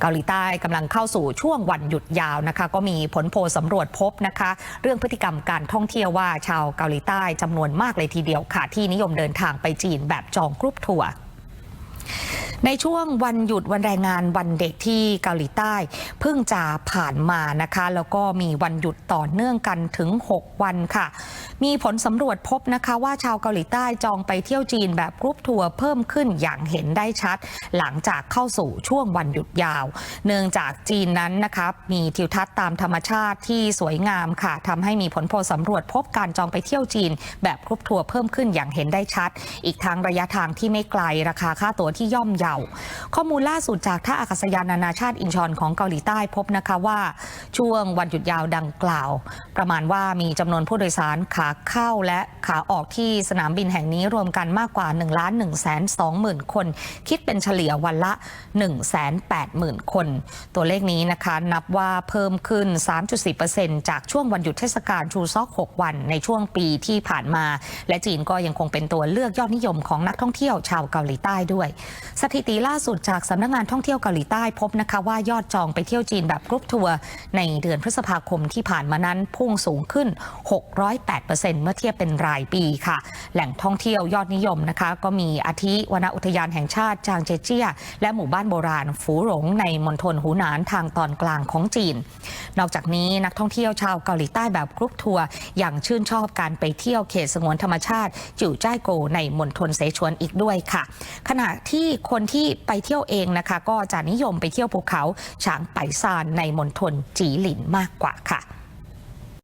เกาหลีใต้กำลังเข้าสู่ช่วงวันหยุดยาวนะคะ ก็มีผลโพลสำรวจพบนะคะ เรื่องพฤติกรรมการท่องเที่ยวว่าชาวเกาหลีใต้จำนวนมากเลยทีเดียวค่ะ ที่นิยมเดินทางไปจีนแบบจองกรุ๊ปทัวร์ ในช่วงวันหยุดวันแรงงานวันเด็กที่เกาหลีใต้ เพิ่งจะผ่านมานะคะ แล้วก็มีวันหยุดต่อเนื่องกันถึง 6 วันค่ะ มีผลสำรวจพบนะคะว่าชาวเกาหลีใต้จองไปเที่ยวจีนแบบกรุ๊ปทัวร์เพิ่มขึ้นอย่างเห็นได้ชัด หลังจากเข้าสู่ช่วงวันหยุดยาว เนื่องจากจีนนั้นนะคะมีทิวทัศน์ตามธรรมชาติที่สวยงามค่ะทำให้มีผลโพลสำรวจพบการจองไปเที่ยวจีน แบบกรุ๊ปทัวร์เพิ่มขึ้นอย่างเห็นได้ชัด อีกทั้งระยะทางที่ไม่ไกลราคาค่าตั๋วที่ย่อมเยาข้อมูลล่าสุดจากท่าอากาศยานนานาชาติอินชอนของเกาหลีใต้พบนะคะว่าช่วงวันหยุดยาวดังกล่าว ประมาณว่ามีจำนวนผู้โดยสารขาเข้าและขาออกที่สนามบินแห่งนี้รวมกันมากกว่า1ล้าน1แสน2หมื่นคน คิดเป็นเฉลี่ยวันละ 1 8 0 0 0 0 คน ตัวเลขนี้นะคะนับว่าเพิ่มขึ้น 3.4%จากช่วงวันหยุดเทศกาลชูซอก 6 วันในช่วงปีที่ผ่านมา และจีนก็ยังคงเป็นตัวเลือกยอดนิยมของนักท่องเที่ยวชาวเกาหลีใต้ด้วยสถิติล่าสุดจากสำนักงานท่องเที่ยวเกาหลีใต้พบนะคะว่ายอดจองไปเที่ยวจีนแบบกรุ๊ปทัวร์ในเดือนพฤษภาคมที่ผ่านมานั้นพุ่งสูงขึ้น 608%เมื่อเทียบเป็นรายปีค่ะ แหล่งท่องเที่ยวยอดนิยมนะคะ ก็มีอาทิวนอุทยานแห่งชาติจางเจเจีย และหมู่บ้านโบราณฝูหลงในมณฑลหูหนานทางตอนกลางของจีน นอกจากนี้นักท่องเที่ยวชาวเกาหลีใต้แบบกรุ๊ปทัวร์ยังชื่นชอบการไปเที่ยวเขตสงวนธรรมชาติ จิ๋วจ้ายโกในมณฑลเสฉวนอีกด้วยค่ะ ขณะที่คนที่ไปเที่ยวเองนะคะ ก็จะนิยมไปเที่ยวภูเขาฉางไปซานในมณฑลจีหลินมากกว่าค่ะ